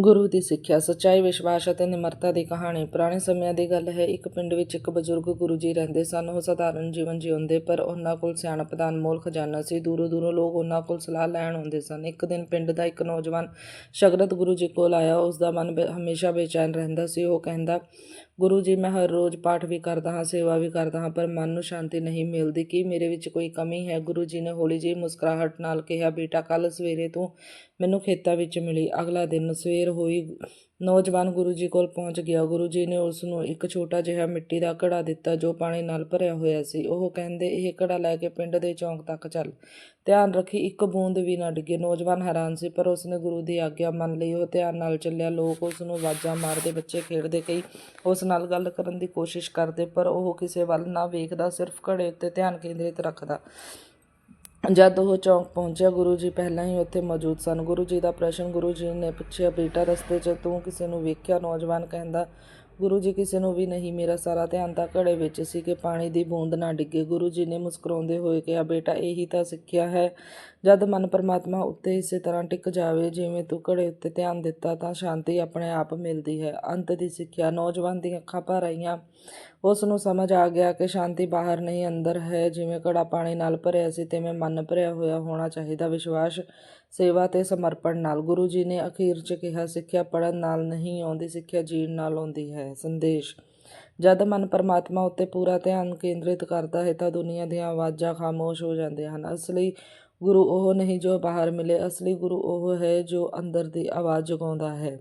ਗੁਰੂ ਦੀ ਸਿੱਖਿਆ, ਸੱਚਾਈ, ਵਿਸ਼ਵਾਸ ਅਤੇ ਨਿਮਰਤਾ ਦੀ ਕਹਾਣੀ। ਪੁਰਾਣੇ ਸਮਿਆਂ ਦੀ ਗੱਲ ਹੈ, ਇੱਕ ਪਿੰਡ ਵਿੱਚ ਇੱਕ ਬਜ਼ੁਰਗ ਗੁਰੂ ਜੀ ਰਹਿੰਦੇ ਸਨ। ਉਹ ਸਧਾਰਨ ਜੀਵਨ ਜਿਉਂਦੇ, ਪਰ ਉਹਨਾਂ ਕੋਲ ਸਿਆਣਪ ਦਾ ਅਨਮੋਲ ਖਜ਼ਾਨਾ ਸੀ। ਦੂਰੋਂ ਦੂਰੋਂ ਲੋਕ ਉਹਨਾਂ ਕੋਲ ਸਲਾਹ ਲੈਣ ਆਉਂਦੇ ਸਨ। ਇੱਕ ਦਿਨ ਪਿੰਡ ਦਾ ਇੱਕ ਨੌਜਵਾਨ ਸ਼ਗਰਤ ਗੁਰੂ ਜੀ ਕੋਲ ਆਇਆ। ਉਸ ਦਾ ਮਨ ਬੇ- ਹਮੇਸ਼ਾ ਬੇਚੈਨ ਰਹਿੰਦਾ ਸੀ। ਉਹ ਕਹਿੰਦਾ, ਗੁਰੂ ਜੀ, ਮੈਂ ਹਰ ਰੋਜ਼ ਪਾਠ ਵੀ ਕਰਦਾ ਹਾਂ, ਸੇਵਾ ਵੀ ਕਰਦਾ ਹਾਂ, ਪਰ ਮਨ ਨੂੰ ਸ਼ਾਂਤੀ ਨਹੀਂ ਮਿਲਦੀ। ਕੀ ਮੇਰੇ ਵਿੱਚ ਕੋਈ ਕਮੀ ਹੈ? ਗੁਰੂ ਜੀ ਨੇ ਹੌਲੀ ਜਿਹੀ ਮੁਸਕਰਾਹਟ ਨਾਲ ਕਿਹਾ, ਬੇਟਾ ਕੱਲ ਸਵੇਰੇ ਤੂੰ ਮੈਨੂੰ ਖੇਤਾਂ ਵਿੱਚ ਮਿਲੀ। ਅਗਲਾ ਦਿਨ ਸਵੇਰ ਹੋਈ, ਨੌਜਵਾਨ ਗੁਰੂ ਜੀ ਕੋਲ ਪਹੁੰਚ ਗਿਆ। ਗੁਰੂ ਜੀ ਨੇ ਉਸ ਨੂੰ ਇੱਕ ਛੋਟਾ ਜਿਹਾ ਮਿੱਟੀ ਦਾ ਘੜਾ ਦਿੱਤਾ, ਜੋ ਪਾਣੀ ਨਾਲ ਭਰਿਆ ਹੋਇਆ ਸੀ। ਉਹ ਕਹਿੰਦੇ, ਇਹ ਘੜਾ ਲੈ ਕੇ ਪਿੰਡ ਦੇ ਚੌਂਕ ਤੱਕ ਚੱਲ। ਧਿਆਨ ਰੱਖੀ, ਇੱਕ ਬੂੰਦ ਵੀ ਨਾ ਡਿੱਗੇ। ਨੌਜਵਾਨ ਹੈਰਾਨ ਸੀ, ਪਰ ਉਸਨੇ ਗੁਰੂ ਦੀ ਆਗਿਆ ਮੰਨ ਲਈ। ਉਹ ਧਿਆਨ ਨਾਲ ਚੱਲਿਆ। ਲੋਕ ਉਸ ਨੂੰ ਆਵਾਜ਼ਾਂ ਮਾਰਦੇ ਬੱਚੇ ਖੇਡਦੇ ਕਈ। ਉਸ ਨਾਲ ਗੱਲ ਕਰਨ ਦੀ ਕੋਸ਼ਿਸ਼ ਕਰਦੇ, ਪਰ ਉਹ ਕਿਸੇ ਵੱਲ ਨਾ ਵੇਖਦਾ, ਸਿਰਫ ਘੜੇ ਉੱਤੇ ਧਿਆਨ ਕੇਂਦਰਿਤ ਰੱਖਦਾ। ਜਦ ਉਹ ਚੌਂਕ ਪਹੁੰਚਿਆ, ਗੁਰੂ ਜੀ ਪਹਿਲਾਂ ਹੀ ਉੱਥੇ ਮੌਜੂਦ ਸਨ। ਗੁਰੂ ਜੀ ਦਾ ਪ੍ਰਸ਼ਨ, ਗੁਰੂ ਜੀ ਨੇ ਪੁੱਛਿਆ, ਬੇਟਾ, ਰਸਤੇ 'ਚ ਤੂੰ ਕਿਸੇ ਨੂੰ ਵੇਖਿਆ? ਨੌਜਵਾਨ ਕਹਿੰਦਾ ਗੁਰੂ ਜੀ ਕਿਸੇ ਨੂੰ ਵੀ ਨਹੀਂ, ਮੇਰਾ ਸਾਰਾ ਧਿਆਨ ਤਾਂ ਘੜੇ ਵਿੱਚ ਸੀ ਕਿ ਪਾਣੀ ਦੀ ਬੂੰਦ ਨਾ ਡਿੱਗੇ। ਗੁਰੂ ਜੀ ਨੇ ਮੁਸਕਰਾਉਂਦੇ ਹੋਏ ਕਿਹਾ, ਬੇਟਾ, ਇਹੀ ਤਾਂ ਸਿੱਖਿਆ ਹੈ। ਜਦ ਮਨ ਪਰਮਾਤਮਾ ਉੱਤੇ ਇਸੇ ਤਰ੍ਹਾਂ ਟਿਕ ਜਾਵੇ, ਜਿਵੇਂ ਤੂੰ ਘੜੇ ਉੱਤੇ ਧਿਆਨ ਦਿੱਤਾ, ਤਾਂ ਸ਼ਾਂਤੀ ਆਪਣੇ ਆਪ ਮਿਲਦੀ ਹੈ। ਅੰਤ ਦੀ ਸਿੱਖਿਆ। ਨੌਜਵਾਨ ਦੀਆਂ ਅੱਖਾਂ ਭਰ ਆਈਆਂ। ਉਸ ਨੂੰ ਸਮਝ ਆ ਗਿਆ ਕਿ ਸ਼ਾਂਤੀ ਬਾਹਰ ਨਹੀਂ, ਅੰਦਰ ਹੈ। ਜਿਵੇਂ ਘੜਾ ਪਾਣੀ ਨਾਲ ਭਰਿਆ ਸੀ, ਤਿਵੇਂ ਮਨ ਭਰਿਆ ਹੋਇਆ ਹੋਣਾ ਚਾਹੀਦਾ। ਵਿਸ਼ਵਾਸ, ਸੇਵਾ ਤੇ ਸਮਰਪਣ ਨਾਲ ਗੁਰੂ ਜੀ ਨੇ ਅਖੀਰ 'ਚ ਕਿਹਾ, ਸਿੱਖਿਆ ਪੜਨ ਨਾਲ ਨਹੀਂ, ਆਉਂਦੀ ਸਿੱਖਿਆ ਜੀਣ ਨਾਲ ਆਉਂਦੀ ਹੈ। ਹੈ, ਸੰਦੇਸ਼। ਜਦ ਮਨ ਪਰਮਾਤਮਾ ਉੱਤੇ ਪੂਰਾ ਧਿਆਨ ਕੇਂਦਰਿਤ ਕਰਦਾ ਹੈ, ਤਾਂ ਦੁਨੀਆ ਦੀਆਂ ਆਵਾਜ਼ਾਂ ਖਾਮੋਸ਼ ਹੋ ਜਾਂਦੀਆਂ ਹਨ। ਅਸਲੀ ਗੁਰੂ ਉਹ ਨਹੀਂ ਜੋ ਬਾਹਰ ਮਿਲੇ, ਅਸਲੀ ਗੁਰੂ ਉਹ ਹੈ ਜੋ ਅੰਦਰ ਦੀ ਆਵਾਜ਼ ਜਗਾਉਂਦਾ ਹੈ।